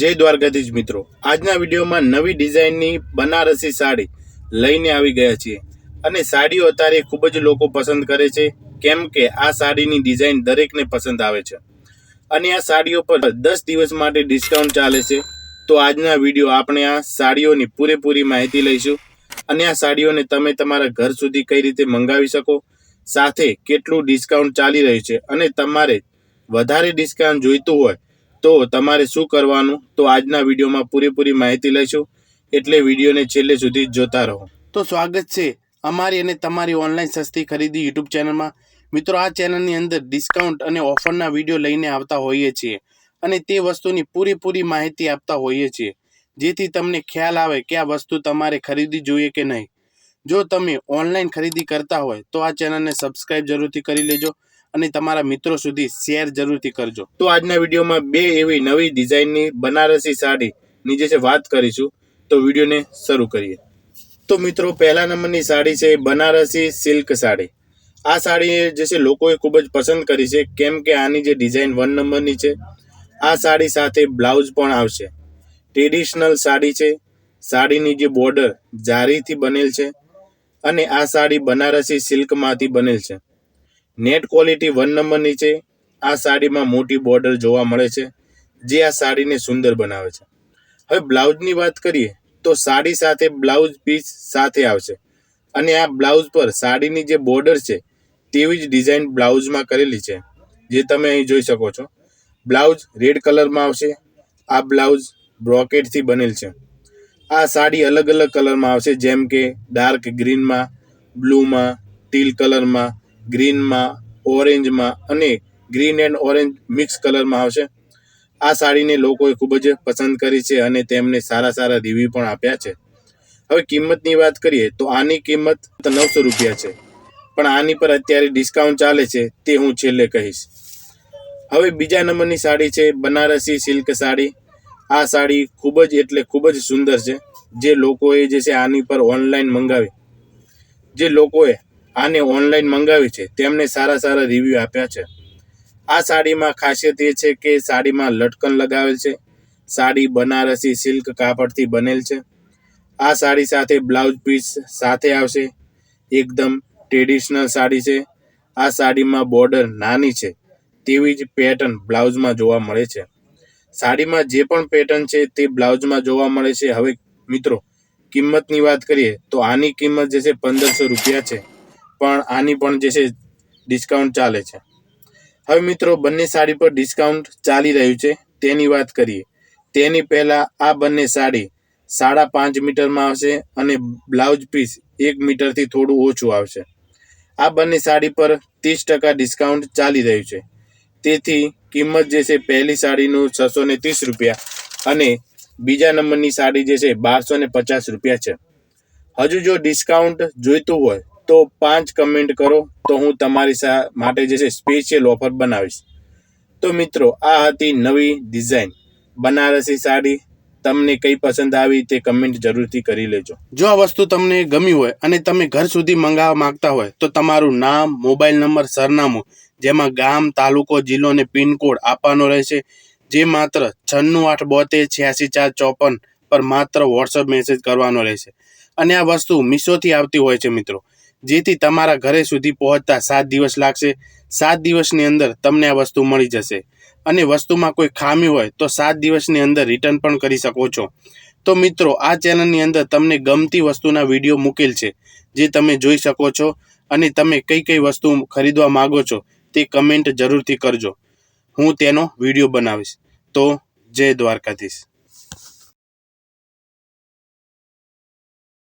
જય દ્વારકાધીશ મિત્રો. આજના વિડીયોમાં નવી ડિઝાઇનની બનારસી સાડી લઈને આવી ગયા છીએ. અને સાડીઓ અત્યારે ખૂબ જ લોકો પસંદ કરે છે, કેમ કે આ સાડીની ડિઝાઇન દરેકને પસંદ આવે છે. અને આ સાડીઓ પર દસ દિવસ માટે ડિસ્કાઉન્ટ ચાલે છે. તો આજના વીડિયો આપણે આ સાડીઓની પૂરેપૂરી માહિતી લઈશું. અને આ સાડીઓને તમે તમારા ઘર સુધી કઈ રીતે મંગાવી શકો, સાથે કેટલું ડિસ્કાઉન્ટ ચાલી રહ્યું છે અને તમારે વધારે ડિસ્કાઉન્ટ જોઈતું હોય તો તમારે શું કરવાનું? તો આજના વિડીયોમાં પૂરેપૂરી માહિતી લઈશું. એટલે વિડીયોને છેલ્લે સુધી જોતા રહો. તો સ્વાગત છે અમારી અને તમારી ઓનલાઈન સસ્તી ખરીદી યુટ્યુબ ચેનલમાં. મિત્રો, આ ચેનલની અંદર ડિસ્કાઉન્ટ અને ઓફરના વીડિયો લઈને આવતા હોઈએ છીએ અને તે વસ્તુની પૂરેપૂરી માહિતી આપતા હોઈએ છીએ. જેથી તમને ખ્યાલ આવે કે આ વસ્તુ તમારે ખરીદવી જોઈએ કે નહીં. જો તમે ઓનલાઈન ખરીદી કરતા હોય તો આ ચેનલને સબસ્ક્રાઈબ જરૂરથી કરી લેજો અને તમારા મિત્રો સુધી શેર જરૂરથી કરજો. તો આજના વિડીયોમાં બે એવી નવી ડિઝાઇનની બનારસી સાડીની જે છે વાત કરીશું, તો વિડીયોને શરૂ કરીએ. તો મિત્રો, પહેલા નંબરની સાડી છે બનારસી સિલ્ક સાડી. આ સાડી જે છે લોકોએ ખૂબ જ પસંદ કરી છે, કેમ કે આની જે ડિઝાઇન વન નંબરની છે, આ સાડી સાથે બ્લાઉઝ પણ આવશે. ટ્રેડિશનલ સાડી છે, સાડીની જે બોર્ડર જારીથી બનેલ છે અને આ સાડી બનારસી સિલ્કમાંથી બનેલ છે. નેટ ક્વોલિટી વન નંબરની છે. આ સાડીમાં મોટી બોર્ડર જોવા મળે છે, જે આ સાડીને સુંદર બનાવે છે. હવે બ્લાઉઝની વાત કરીએ, તો સાડી સાથે બ્લાઉઝ પીસ સાથે આવશે. અને આ બ્લાઉઝ પર સાડીની જે બોર્ડર છે, તેવી જ ડિઝાઇન બ્લાઉઝમાં કરેલી છે, જે તમે અહીં જોઈ શકો છો. બ્લાઉઝ રેડ કલરમાં આવશે. આ બ્લાઉઝ બ્રોકેટથી બનેલ છે. આ સાડી અલગ અલગ કલરમાં આવશે, જેમ કે ડાર્ક ગ્રીનમાં, બ્લુમાં, ટીલ કલરમાં ગ્રીનમાં, ઓરેન્જમાં અને ગ્રીન એન્ડ ઓરેન્જ મિક્સ કલરમાં આવશે. આ સાડીને લોકોએ ખૂબ જ પસંદ કરી છે અને તેમને સારા સારા રિવ્યૂ પણ આપ્યા છે. હવે કિંમતની વાત કરીએ તો આની કિંમત નવસો રૂપિયા છે. પણ આની પર અત્યારે ડિસ્કાઉન્ટ ચાલે છે તે હું છેલ્લે કહીશ. હવે બીજા નંબરની સાડી છે બનારસી સિલ્ક સાડી. આ સાડી ખૂબ જ એટલે ખૂબ જ સુંદર છે. જે લોકોએ જે છે આની પર ઓનલાઈન મંગાવી. જે લોકોએ આને ઓનલાઈન મંગાવી છે. તેમને સારા સારા રિવ્યૂ આપ્યા છે. આ સાડીમાં ખાસિયત એ છે કે સાડીમાં લટકન લગાવેલ છે. સાડી બનારસી સિલ્ક કાપડથી બનેલ છે. આ સાડી સાથે બ્લાઉઝ પીસ સાથે આવશે. એકદમ ટ્રેડિશનલ સાડી છે. આ સાડીમાં બોર્ડર નાની છે. તેવી જ પેટર્ન બ્લાઉઝમાં જોવા મળે છે. સાડીમાં જે પણ પેટર્ન છે તે બ્લાઉઝમાં જોવા મળે છે. હવે મિત્રો, કિંમતની વાત કરીએ તો આની કિંમત જે છે પંદરસો રૂપિયા છે. પણ આની પણ જે છે ડિસ્કાઉન્ટ ચાલે છે. હવે મિત્રો, બંને સાડી પર ડિસ્કાઉન્ટ ચાલી રહ્યું છે. તેની વાત કરીએ. તેની પહેલાં આ બંને સાડી સાડા પાંચ મીટરમાં આવશે અને બ્લાઉઝ પીસ એક મીટરથી થોડું ઓછું આવશે. આ બંને સાડી પર ત્રીસ ટકા ડિસ્કાઉન્ટ ચાલી રહ્યું છે. તેથી કિંમત જે છે, પહેલી સાડીનું છસો ને ત્રીસ રૂપિયા અને બીજા નંબરની સાડી જે છે, બારસો ને પચાસ રૂપિયા છે. હજુ જો ડિસ્કાઉન્ટ જોઈતું હોય તો પાંચ કમેન્ટ કરો તો હું તમારી માટે જે છે સ્પેશિયલ ઓફર બનાવીશ. તો મિત્રો, આ હતી નવી ડિઝાઇન બનારસી સાડી, તમને કઈ પસંદ આવી તે કમેન્ટ જરૂરથી કરી લેજો. જો આ વસ્તુ તમને ગમી હોય અને તમે ઘર સુધી મંગાવવા માંગતા હોય, તો તમારું નામ, મોબાઈલ નંબર, સરનામું, જેમાં ગામ, તાલુકો, જિલ્લો અને પિનકોડ આપવાનો રહેશે, જે માત્ર છન્નું આઠ બોતેર છ્યાસી ચાર ચોપન પર માત્ર વોટ્સઅપ મેસેજ કરવાનો રહેશે. અને આ વસ્તુ મીશોથી આવતી હોય છે મિત્રો. જેથી તમારા ઘરે સુધી પહોંચતા સાત દિવસ લાગશે. સાત દિવસની અંદર તમને આ વસ્તુ મળી જશે. અને વસ્તુમાં કોઈ ખામી હોય તો સાત દિવસની અંદર રિટર્ન પણ કરી શકો છો. તો મિત્રો, આ ચેનલની અંદર તમને ગમતી વસ્તુના વીડિયો મૂકેલ છે, જે તમે જોઈ શકો છો અને તમે કઈ કઈ વસ્તુ ખરીદવા માગો છો તે કમેન્ટ જરૂરથી કરજો. હું તેનો વીડિયો બનાવીશ. તો જય દ્વારકાધીશ.